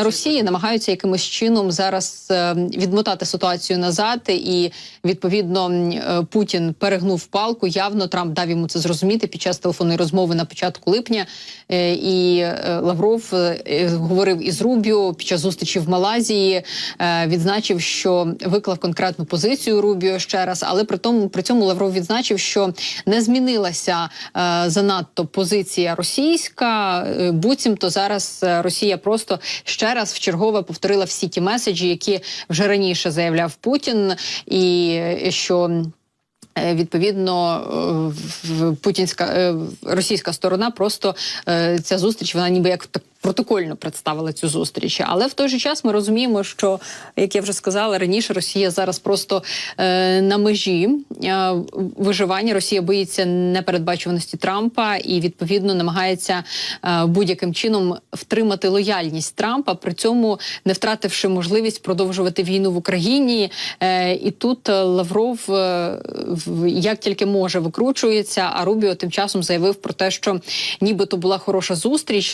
на Росії намагаються якимось чином зараз е, відмотати ситуацію назад, і відповідно е, Путін перегнув палку. Явно Трамп дав йому це зрозуміти під час телефонної розмови на початку липня. Е, І Лавров говорив із Рубіо під час зустрічі в Малайзії. е, Відзначив, що виклав конкретну позицію Рубіо ще раз, але при тому при цьому Лавров відзначив, що не змінилася занадто позиція російська. Буцімто зараз Росія просто ще раз вчергове повторила всі ті меседжі, які вже раніше заявляв Путін, і е, що. е, Відповідно, е, путінська російська сторона просто ця зустріч, вона ніби як так протокольно представила цю зустріч. Але в той же час ми розуміємо, що як я вже сказала раніше, Росія зараз просто е, на межі е, виживання. Росія боїться непередбачуваності Трампа і відповідно намагається е, будь-яким чином втримати лояльність Трампа, при цьому не втративши можливість продовжувати війну в Україні. Е, і тут е, Лавров е, як тільки може викручується. А Рубіо тим часом заявив про те, що нібито була хороша зустріч.